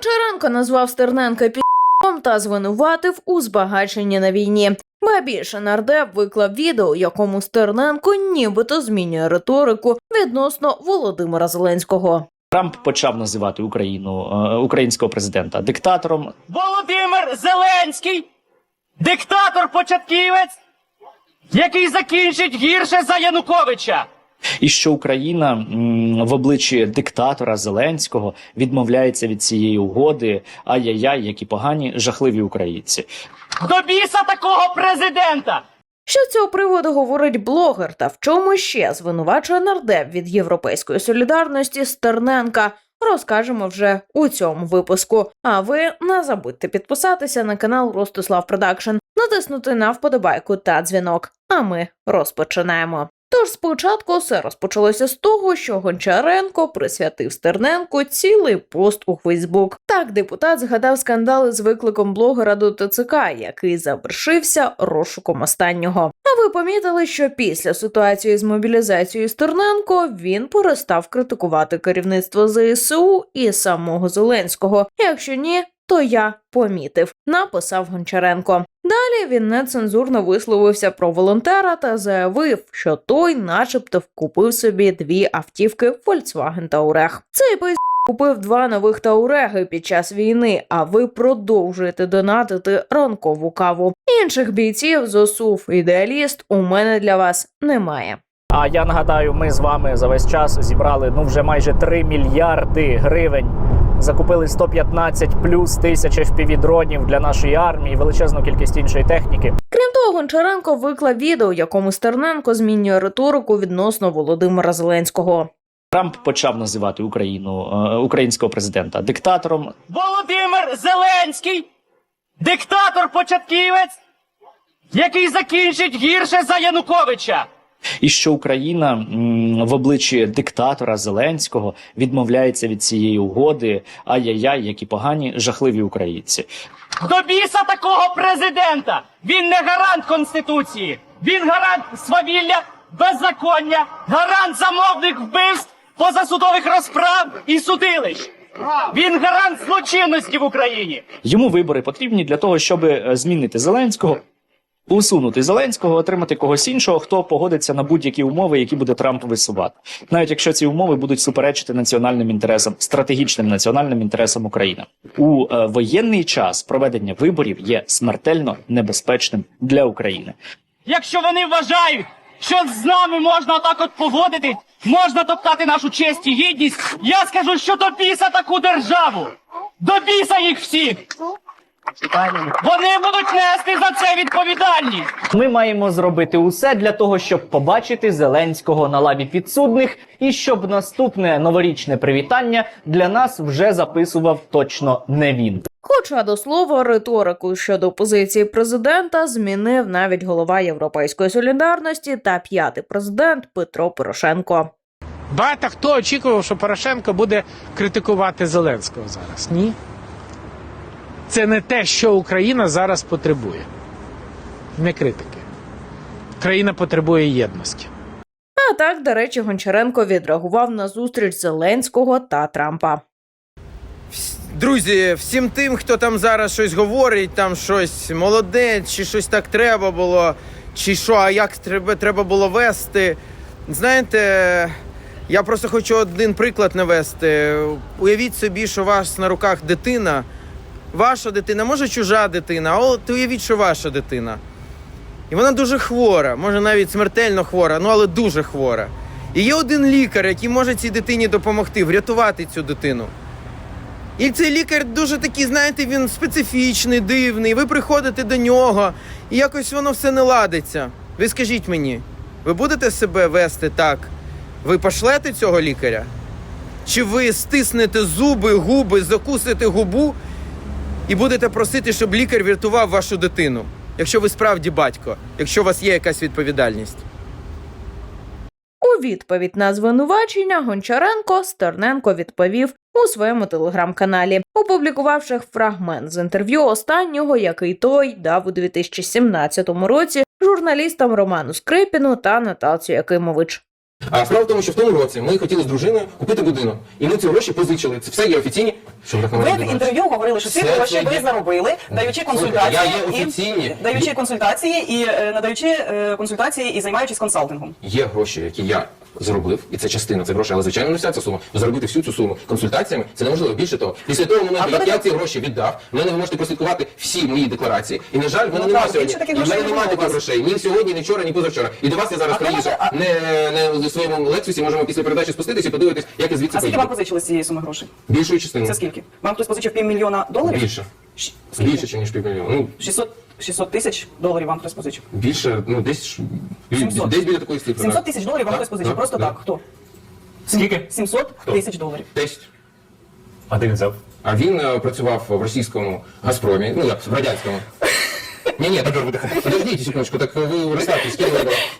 Гончаренко назвав Стерненка пі***ом та звинуватив у збагаченні на війні. Ба більше нардеп виклав відео, якому Стерненко нібито змінює риторику відносно Володимира Зеленського. Трамп почав називати Україну е, українського президента диктатором. Володимир Зеленський, диктатор-початківець, який закінчить гірше за Януковича. І що Україна в обличчі диктатора Зеленського відмовляється від цієї угоди. Ай-яй-яй, які погані, жахливі українці. До біса такого президента. Що з цього приводу говорить блогер та в чому ще звинувачує нардеп від європейської солідарності Стерненка? Розкажемо вже у цьому випуску. А ви не забудьте підписатися на канал Ростислав Продакшн, натиснути на вподобайку та дзвінок. А ми розпочинаємо. Тож спочатку все розпочалося з того, що Гончаренко присвятив Стерненку цілий пост у Фейсбук. Так депутат згадав скандали з викликом блогера до ТЦК, який завершився розшуком останнього. А ви помітили, що після ситуації з мобілізацією Стерненко він перестав критикувати керівництво ЗСУ і самого Зеленського. Якщо ні, то я помітив, написав Гончаренко. Далі він нецензурно висловився про волонтера та заявив, що той, начебто, вкупив собі дві автівки Volkswagen Touareg. Цей пис купив два нових Тауреги під час війни, а ви продовжуєте донатити ранкову каву. Інших бійців ЗОСУВ ідеаліст у мене для вас немає. А я нагадаю, ми з вами за весь час зібрали ну вже майже 3 мільярди гривень. Закупили 115 плюс тисяч FPV-дронів для нашої армії, величезну кількість іншої техніки. Крім того, Гончаренко виклав відео, якому Стерненко змінює риторику відносно Володимира Зеленського. Трамп почав називати Україну е, українського президента диктатором. Володимир Зеленський, диктатор-початківець, який закінчить гірше за Януковича. І що Україна в обличчі диктатора Зеленського відмовляється від цієї угоди. Ай-яй-яй, які погані, жахливі українці. До біса такого президента. Він не гарант Конституції. Він гарант свавілля, беззаконня, гарант замовних вбивств, позасудових розправ і судилищ. Він гарант злочинності в Україні. Йому вибори потрібні для того, щоб е, змінити Зеленського, усунути Зеленського, отримати когось іншого, хто погодиться на будь-які умови, які буде Трамп висувати, навіть якщо ці умови будуть суперечити національним інтересам, стратегічним національним інтересам України у е, воєнний час. Проведення виборів є смертельно небезпечним для України. Якщо вони вважають, що з нами можна так от поводити, можна топтати нашу честь і гідність, я скажу, що до біса таку державу. До біса їх всіх. Вони будуть нести за це відповідальність. Ми маємо зробити усе для того, щоб побачити Зеленського на лаві підсудних, і щоб наступне новорічне привітання для нас вже записував точно не він. Хоча до слова, риторику щодо позиції президента змінив навіть голова Європейської солідарності та п'ятий президент Петро Порошенко. Багато хто очікував, що Порошенко буде критикувати Зеленського зараз. Ні. Це не те, що Україна зараз потребує. Не критики. Країна потребує єдності. А так, до речі, Гончаренко відреагував на зустріч Зеленського та Трампа. Друзі, всім тим, хто там зараз щось говорить, там щось молодець, чи щось так треба було, чи що, а як треба, треба було вести. Знаєте, я просто хочу один приклад навести. Уявіть собі, що у вас на руках дитина, ваша дитина, може чужа дитина, а от уявіть, що ваша дитина. І вона дуже хвора, може навіть смертельно хвора, ну але дуже хвора. І є один лікар, який може цій дитині допомогти, врятувати цю дитину. І цей лікар дуже такий, знаєте, він специфічний, дивний. Ви приходите до нього, і якось воно все не ладиться. Ви скажіть мені, ви будете себе вести так? Ви пошлете цього лікаря? Чи ви стиснете зуби, губи, закусите губу і будете просити, щоб лікар врятував вашу дитину? Якщо ви справді батько, якщо у вас є якась відповідальність. У відповідь на звинувачення Гончаренко Стерненко відповів у своєму телеграм-каналі, опублікувавши фрагмент з інтерв'ю останнього, який той дав у 2017 році журналістам Роману Скрипіну та Наталці Якимович. А справа в тому, що в тому році ми хотіли з дружиною купити будинок, і ми ці гроші позичили. Це все є офіційні. Що ви так на Ви в дивитесь? інтерв'ю говорили, що ці Все гроші це ви є. заробили, даючи консультації я є офіційні. і даючи консультації і е, надаючи е, консультації і займаючись консалтингом. Є гроші, які я заробив, і це частина цих грошей, але звичайно не вся ця сума. Заробити всю цю суму консультаціями це неможливо. Більше того, після того моменту, А як коли я ці гроші віддав, в мене ви можете прослідкувати всі мої декларації. І на жаль, в мене Ну немає так, сьогодні. більше таких І в мене грошей немає у таких вас. грошей ні сьогодні, ні вчора, ні позавчора. І до вас я зараз А може- а- Не, не своєму лексусі можемо після передачі спуститися і подивитись, як я звідси А скільки вам позичили з цієї суми грошей? Більшою частиною. Це скільки? Вам хтось позичив півмільйона доларів? Більше. Скільки? Більше, ніж півмільйона. Ну, 600, 600 тисяч доларів вам хтось позичив. більше, ну десь ж- 700. десь біля такої цифри. 700 тисяч доларів вам Да, хтось позичив. да, Просто да. так. Хто? Скільки? 700 тисяч доларів. Десь. А ти взяв? А він е, працював в російському Газпромі, ну як в радянському. Ні, ні, так подождите секундочку, так вы расставьте, с кем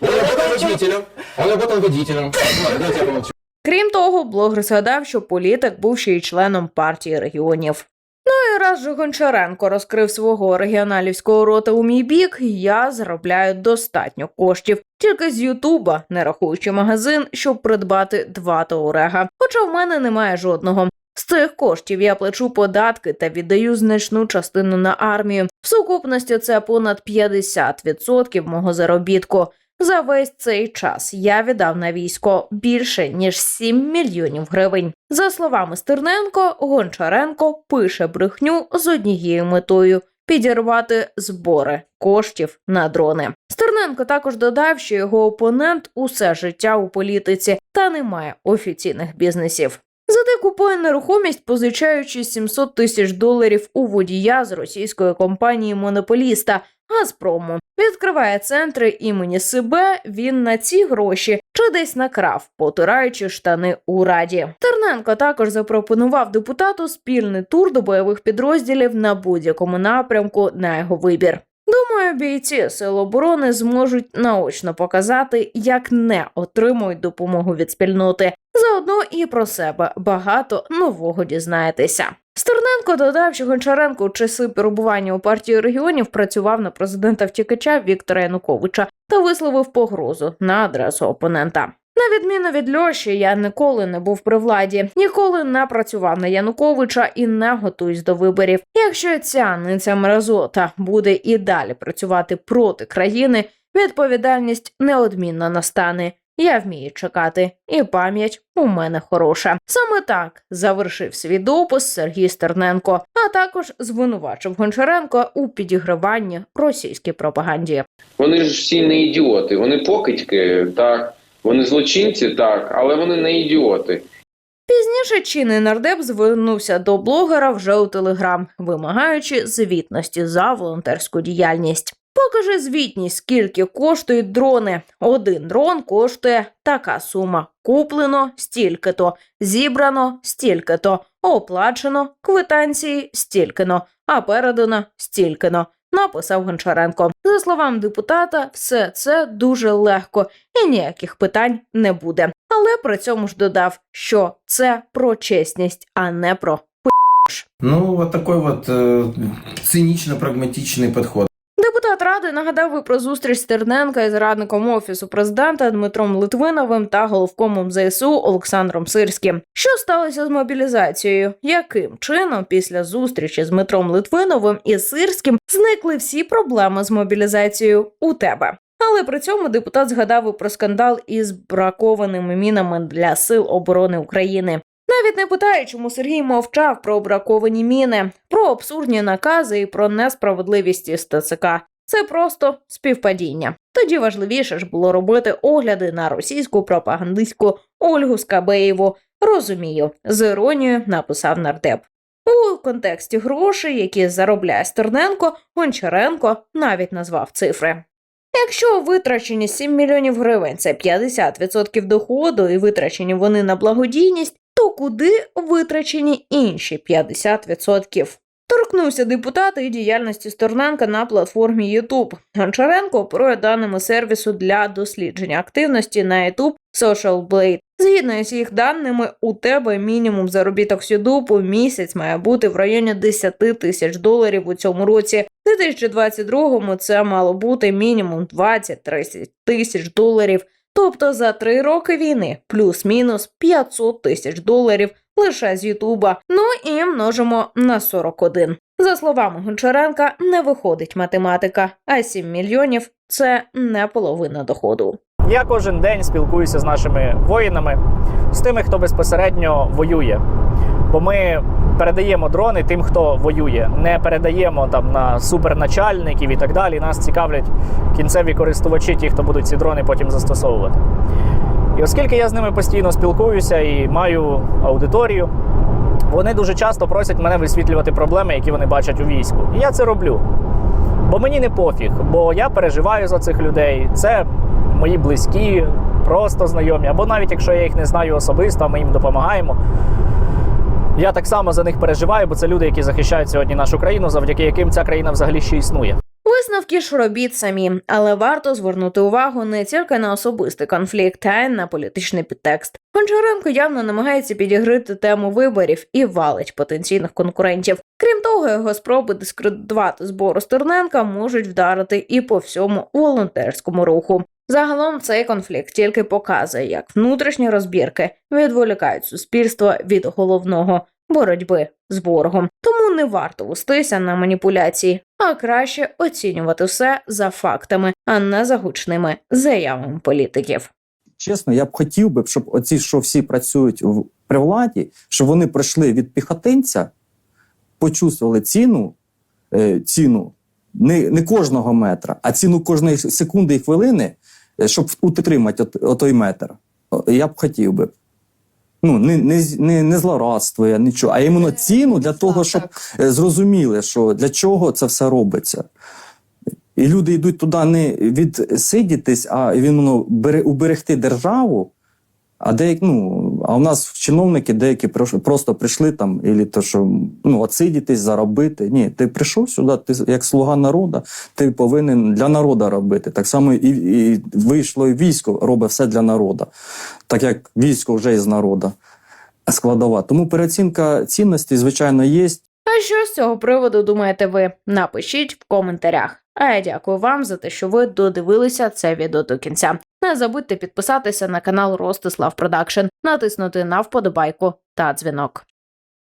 Он работал водителем, он работал водителем. Давайте я помолчу. Крім того, блогер згадав, що політик був ще й членом партії регіонів. Ну і раз же Гончаренко розкрив свого регіоналівського рота у мій бік, я заробляю достатньо коштів тільки з Ютуба, не рахуючи магазин, щоб придбати два Таурега. Хоча в мене немає жодного. З цих коштів я плачу податки та віддаю значну частину на армію. Сукупності це понад 50% мого заробітку. За весь цей час я віддав на військо більше ніж 7 мільйонів гривень. За словами Стерненко, Гончаренко пише брехню з однією метою підірвати збори коштів на дрони. Стерненко також додав, що його опонент усе життя у політиці та не має офіційних бізнесів. Зате купує нерухомість, позичаючи 700 тисяч доларів у водія з російської компанії монополіста Газпрому. Відкриває центри імені себе. Він на ці гроші чи десь накрав, потираючи штани у раді. Терненко також запропонував депутату спільний тур до бойових підрозділів на будь-якому напрямку на його вибір. Думаю, бійці Сил оборони зможуть наочно показати, як не отримують допомогу від спільноти. Заодно і про себе багато нового дізнаєтеся. Стерненко додав, що Гончаренко у часи перебування у партії регіонів працював на президента втікача Віктора Януковича та висловив погрозу на адресу опонента. На відміну від Льоші, я ніколи не був при владі, ніколи не працював на Януковича і не готуюсь до виборів. Якщо ця ниця мразота буде і далі працювати проти країни, відповідальність неодмінно настане. Я вмію чекати, і пам'ять у мене хороша. Саме так завершив свій допис Сергій Стерненко, а також звинувачив Гончаренко у підіграванні російській пропаганді. Вони ж всі не ідіоти. Вони покидьки, так. Вони злочинці, так, але вони не ідіоти. Пізніше чинний нардеп звернувся до блогера вже у Телеграм, вимагаючи звітності за волонтерську діяльність. Покажи звітність, скільки коштують дрони. Один дрон коштує така сума. Куплено стільки-то, зібрано стільки-то, оплачено квитанції стільки-но, а передано стільки-но. Написав Гончаренко. За словами депутата, все це дуже легко і ніяких питань не буде. Але при цьому ж додав, що це про чесність, а не про Ну, вот такой вот э, цинично-прагматичный подход. Депутат ради нагадав і про зустріч Стерненка із радником офісу президента Дмитром Литвиновим та головкомом ЗСУ Олександром Сирським. Що сталося з мобілізацією? Яким чином після зустрічі з Дмитром Литвиновим і Сирським зникли всі проблеми з мобілізацією у тебе? Але при цьому депутат згадав про скандал із бракованими мінами для сил оборони України. Навіть не питає, чому Сергій мовчав про браковані міни, про абсурдні накази і про несправедливість із ТЦК. Це просто співпадіння. Тоді важливіше ж було робити огляди на російську пропагандистську Ольгу Скабеєву. Розумію, з іронією написав нардеп. У контексті грошей, які заробляє Стерненко, Гончаренко навіть назвав цифри. Якщо витрачені 7 мільйонів гривень це 50% доходу і витрачені вони на благодійність, то куди витрачені інші 50%? Торкнувся депутат і діяльності Стерненка на платформі YouTube. Гончаренко оперує даними сервісу для дослідження активності на YouTube Social Blade. Згідно з їх даними, у тебе мінімум заробіток сюдупу місяць має бути в районі 10 тисяч доларів у цьому році. У 2022-му це мало бути мінімум 20-30 тисяч доларів Тобто за три роки війни плюс-мінус 500 тисяч доларів лише з Ютуба. Ну і множимо на 41. За словами Гончаренка, не виходить математика, а 7 мільйонів це не половина доходу. Я кожен день спілкуюся з нашими воїнами, з тими, хто безпосередньо воює. Бо ми передаємо дрони тим, хто воює, не передаємо там на суперначальників і так далі. Нас цікавлять кінцеві користувачі, ті, хто будуть ці дрони потім застосовувати. І оскільки я з ними постійно спілкуюся і маю аудиторію, вони дуже часто просять мене висвітлювати проблеми, які вони бачать у війську. І я це роблю. Бо мені не пофіг, бо я переживаю за цих людей. Це мої близькі, просто знайомі, або навіть якщо я їх не знаю особисто, ми їм допомагаємо. Я так само за них переживаю, бо це люди, які захищають сьогодні нашу країну, завдяки яким ця країна взагалі ще існує. Висновки ж робіть самі, але варто звернути увагу не тільки на особистий конфлікт, а й на політичний підтекст. Гончаренко явно намагається підігрити тему виборів і валить потенційних конкурентів. Крім того, його спроби дискредитувати збору Стерненка можуть вдарити і по всьому волонтерському руху. Загалом цей конфлікт тільки показує, як внутрішні розбірки відволікають суспільство від головного боротьби з ворогом. Не варто вестися на маніпуляції, а краще оцінювати все за фактами, а не за гучними заявами політиків. Чесно, я б хотів би, щоб оці, що всі працюють в, при владі, щоб вони прийшли від піхотинця, почувствували ціну, е, ціну не, не кожного метра, а ціну кожної секунди і хвилини, е, щоб утримати от, отой метр. Я б хотів би. Ну, не, не, не, не злорадство, я нічого, а іменно ціну для того, щоб е, зрозуміли, що для чого це все робиться. І люди йдуть туди не відсидітись, а іменно бере- уберегти державу. А деякі, ну, а у нас чиновники деякі просто прийшли там, і то, що ну, отсидітись, заробити. Ні, ти прийшов сюди, ти як слуга народу, ти повинен для народу робити. Так само і, і вийшло і військо робить все для народу, так як військо вже із народу складова. Тому переоцінка цінностей, звичайно, є. А що з цього приводу думаєте ви? Напишіть в коментарях. А я дякую вам за те, що ви додивилися це відео до кінця. Не забудьте підписатися на канал Ростислав Продакшн, натиснути на вподобайку та дзвінок.